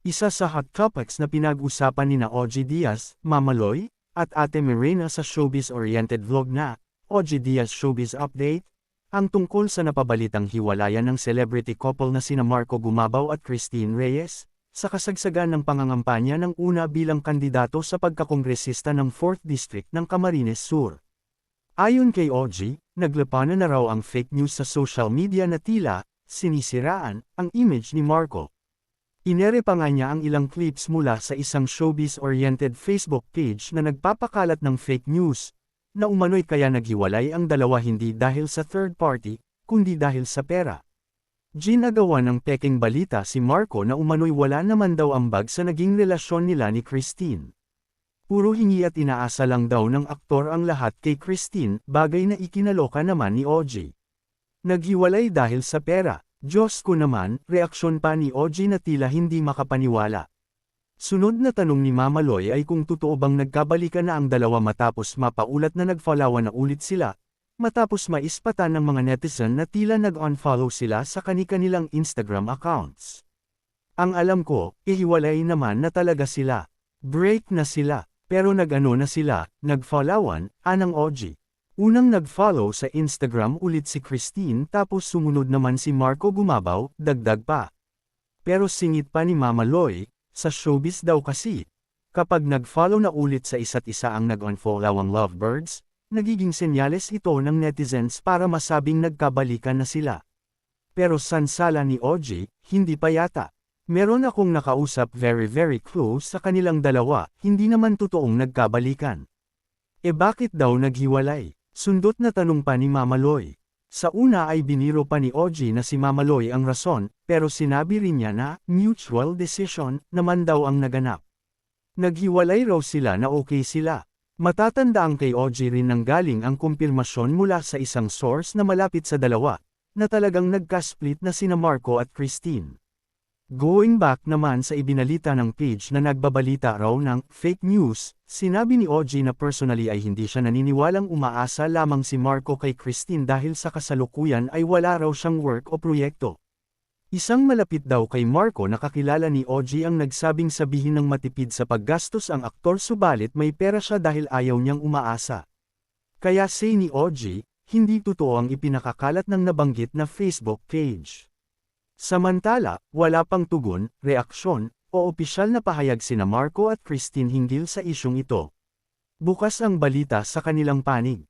Isa sa hot topics na pinag-usapan ni na OG Diaz, Mamaloy, at Ate Mirena sa showbiz-oriented vlog na, OG Diaz Showbiz Update, ang tungkol sa napabalitang hiwalayan ng celebrity couple na sina Marco Gumabaw at Christine Reyes, sa kasagsagan ng pangangampanya ng una bilang kandidato sa pagkakongresista ng 4th District ng Camarines Sur. Ayon kay OG, naglapanan na raw ang fake news sa social media na tila, sinisiraan, ang image ni Marco. Inere niya ang ilang clips mula sa isang showbiz-oriented Facebook page na nagpapakalat ng fake news, na umano'y kaya naghiwalay ang dalawa hindi dahil sa third party, kundi dahil sa pera. Ginagawa ng peking balita si Marco na umano'y wala naman daw ambag sa naging relasyon nila ni Christine. Puro hingi at inaasa lang daw ng aktor ang lahat kay Christine, bagay na ikinaloka naman ni OG. Naghiwalay dahil sa pera. Diyos ko naman, reaksyon pa ni OG na tila hindi makapaniwala. Sunod na tanong ni Mama Loy ay kung totoo bang nagkabalikan na ang dalawa matapos mapaulat na nagfollowan na ulit sila, matapos maispatan ng mga netizen na tila nag-unfollow sila sa kani-kanilang Instagram accounts. Ang alam ko, ihiwalay naman na talaga sila. Break na sila, pero nag-ano na sila, nag-followan, anang OG. Unang nag-follow sa Instagram ulit si Christine tapos sumunod naman si Marco Gumabaw, dagdag pa. Pero singit pa ni Mama Loy, sa showbiz daw kasi. Kapag nag-follow na ulit sa isa't isa ang nag-unfollow ang lovebirds, nagiging senyales ito ng netizens para masabing nagkabalikan na sila. Pero sansala ni OG, hindi pa yata. Meron akong nakausap very very close sa kanilang dalawa, hindi naman totoong nagkabalikan. E bakit daw naghiwalay? Sundot na tanong pa ni Mama Loy. Sa una ay biniro pa ni OG na si Mama Loy ang rason, pero sinabi rin niya na, mutual decision, naman daw ang naganap. Naghiwalay raw sila na okay sila. Matatanda ang kay OG rin nang galing ang kumpirmasyon mula sa isang source na malapit sa dalawa, na talagang nagka-split na sina Marco at Christine. Going back naman sa ibinalita ng page na nagbabalita raw ng fake news, sinabi ni OG na personally ay hindi siya naniniwalang umaasa lamang si Marco kay Christine dahil sa kasalukuyan ay wala raw siyang work o proyekto. Isang malapit daw kay Marco na kakilala ni OG ang nagsabing sabihin ng matipid sa paggastos ang aktor subalit may pera siya dahil ayaw niyang umaasa. Kaya say ni OG, hindi totoo ang ipinakakalat ng nabanggit na Facebook page. Samantala, wala pang tugon, reaksyon, o opisyal na pahayag sina Marco at Christine hinggil sa isyong ito. Bukas ang balita sa kanilang panig.